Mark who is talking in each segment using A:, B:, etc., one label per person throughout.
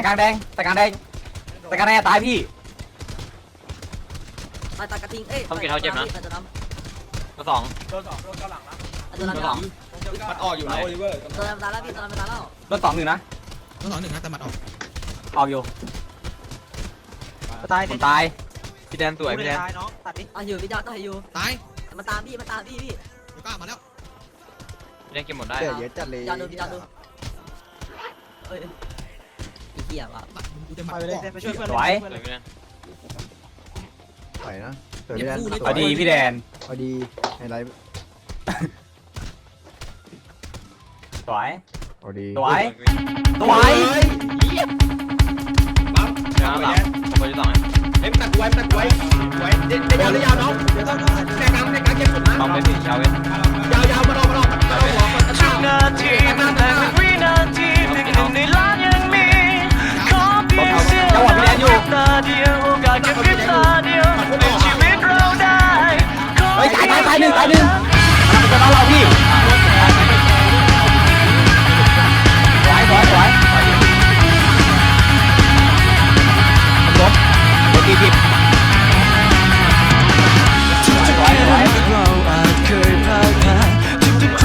A: แต่กลางแดงแต่กลางแดงแต่กลางแดงตายพี่
B: ตายตายกระทิงเอ้ย
C: ทำกี่เท่าเจ็บนะ
B: ตายตัวด
C: ตัวสอง
D: โดนสองโดนเกาหลังนะำ
B: ตายตัวดำ
C: ตัวสอง
D: มันออกอยู่นะโอลิเวอร์
B: ตัวดำตายแล้วพี่ตัวดำตายแล้ว
A: รถสองหนึ่งนะ
E: ต้องสองหนึ่งนะแต่หมัดออก
A: ออกอยู่
C: ตาย
A: ผมตาย
C: พี่แดนสวยพี่แดน
D: ตายน้องตัดดิ
B: อะอยู่พี่จอดต้องอยู่
E: ตาย
B: มาตามพี่มาตามพี่พี่
E: โยก้ามาแล้ว
C: พี่แดนเก็บหมดได้
F: เดี๋ยวเยอะจัดเลย
B: จอดดูพี่จอดดูเอ้ยอี เหี้ยว่ะ
E: ตัดกูจะหมัด
D: ไปเลย
E: บอก
D: ไปช่วยเพื่อน
A: สวย
C: สวยพี่แดน
F: ถอยนะสวยพี่แดน
A: พอดีพี่แดน
F: พอดีไฮไลท์
A: สวย
F: พอดี
A: สวยสวย
D: ปั๊ม
C: เดี๋ยวสามผมไปที่สอง
D: เอ็มตัดไว้ตัดไว้ไว้เด็ดยาวได้ยาวน้องเดี๋ยวต้องแม่กลางแม่กลางเก็บสุดนะ
C: ปั๊มไปสี่เช้าเว้ย
D: ยาวยาวมาลองมาลองมาลองหัวมัน
G: ทุกนาทีมันายหนึ่งตาย
A: หนึ่งจะมาเราพี่สวยสวยสวยลบลบกี่ทีสวยสวย
G: เราอาจเคยพลาดพลาดทุกๆค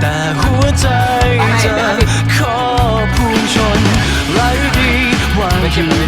G: แต่หัวใจจะขอพุ่งชนไรดีวาง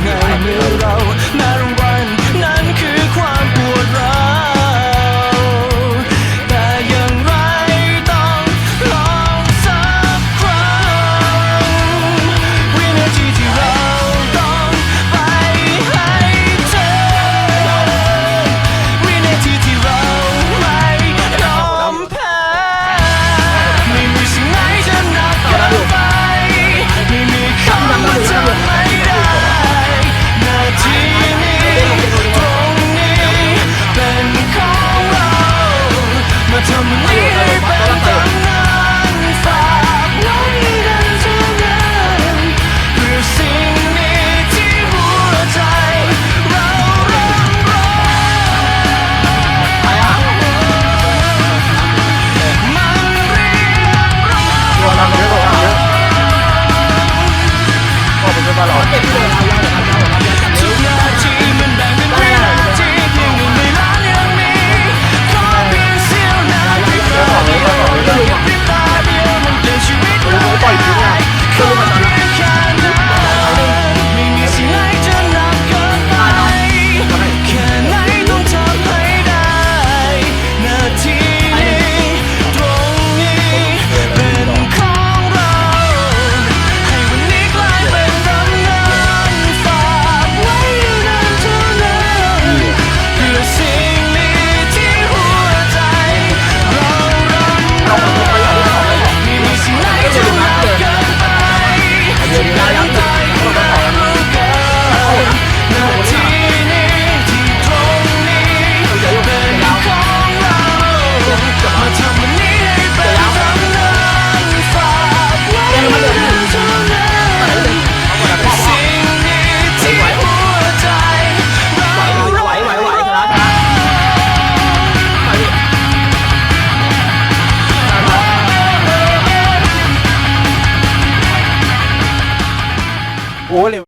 A: โอ้เร็ว